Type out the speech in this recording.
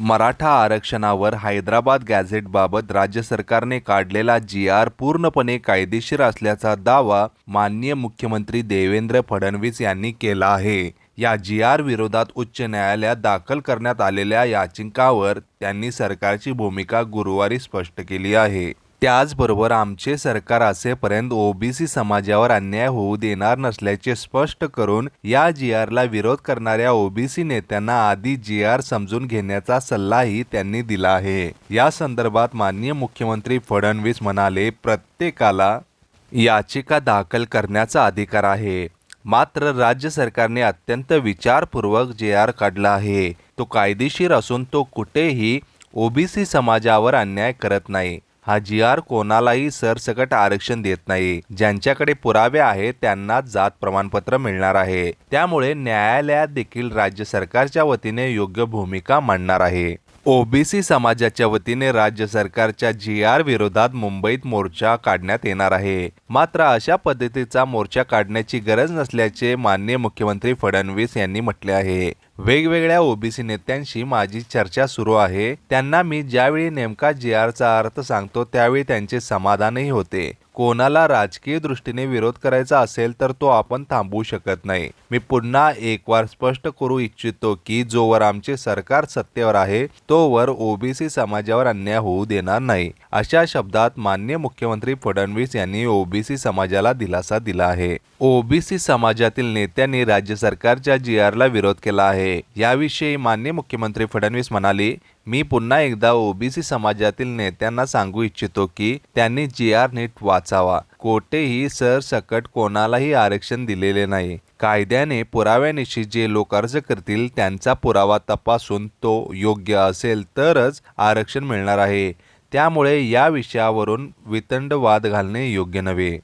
मराठा आरक्षणावर हैदराबाद गॅझेटबाबत राज्य सरकारने काढलेला जी आर पूर्णपणे कायदेशीर असल्याचा दावा माननीय मुख्यमंत्री देवेंद्र फडणवीस यांनी केला आहे. या जी आर विरोधात उच्च न्यायालयात दाखल करण्यात आलेल्या याचिकांवर त्यांनी सरकारची भूमिका गुरुवारी स्पष्ट केली आहे. त्याचबरोबर आमचे सरकार असेपर्यंत ओबीसी समाजावर अन्याय होऊ देणार नसल्याचे स्पष्ट करून या जी आरला विरोध करणाऱ्या ओबीसी नेत्यांना आधी जी आर समजून घेण्याचा सल्लाही त्यांनी दिला आहे. या संदर्भात माननीय मुख्यमंत्री फडणवीस म्हणाले प्रत्येकाला याचिका दाखल करण्याचा अधिकार आहे. मात्र राज्य सरकारने अत्यंत विचारपूर्वक जे आर काढला आहे. तो कायदेशीर असून तो कुठेही ओबीसी समाजावर अन्याय करत नाही. हा जी आर कोणालाही सरसकट आरक्षण देत नाही. ज्यांच्याकडे पुरावे आहेत त्यांनाच जात प्रमाणपत्र मिळणार आहे. त्यामुळे न्यायालयात देखील राज्य सरकारच्या वतीने योग्य भूमिका मांडणार आहे. ओबीसी समाजाच्या वतीने राज्य सरकारच्या जी आर विरोधात मुंबईत मोर्चा काढण्यात येणार आहे. मात्र अशा पद्धतीचा मोर्चा काढण्याची गरज नसल्याचे माननीय मुख्यमंत्री फडणवीस यांनी म्हटले आहे. वेगवेगळ्या ओबीसी नेत्यांशी माझी चर्चा सुरू आहे. त्यांना मी ज्यावेळी नेमका जी आरचा अर्थ सांगतो त्यावेळी त्यांचे समाधानही होते. कोणाला राजकीय दृष्टीने विरोध करायचा असेल तर तो आपण थांबवू शकत नाही. मी पुन्हा एक वार स्पष्ट करू इच्छितो की जोवर आमचे सरकार सत्तेवर आहे तोवर ओबीसी समाजावर अन्याय होऊ देणार नाही. अशा शब्दात मान्य मुख्यमंत्री फडणवीस यांनी ओबीसी समाजाला दिलासा दिला आहे. ओबीसी समाजातील नेत्यांनी राज्य सरकारच्या जी आरला विरोध केला आहे. याविषयी मान्य मुख्यमंत्री फडणवीस म्हणाले मी पुन्हा एकदा ओबीसी समाजातील नेत्यांना सांगू इच्छितो की त्यांनी जी आर नीट वाचावा. कोठेही सरसकट कोणालाही आरक्षण दिलेले नाही. कायद्याने पुराव्यानिशी जे लोक अर्ज करतील त्यांचा पुरावा तपासून तो योग्य असेल तरच आरक्षण मिळणार आहे. त्यामुळे या विषयावरून वितंड वाद घालणे योग्य नव्हे.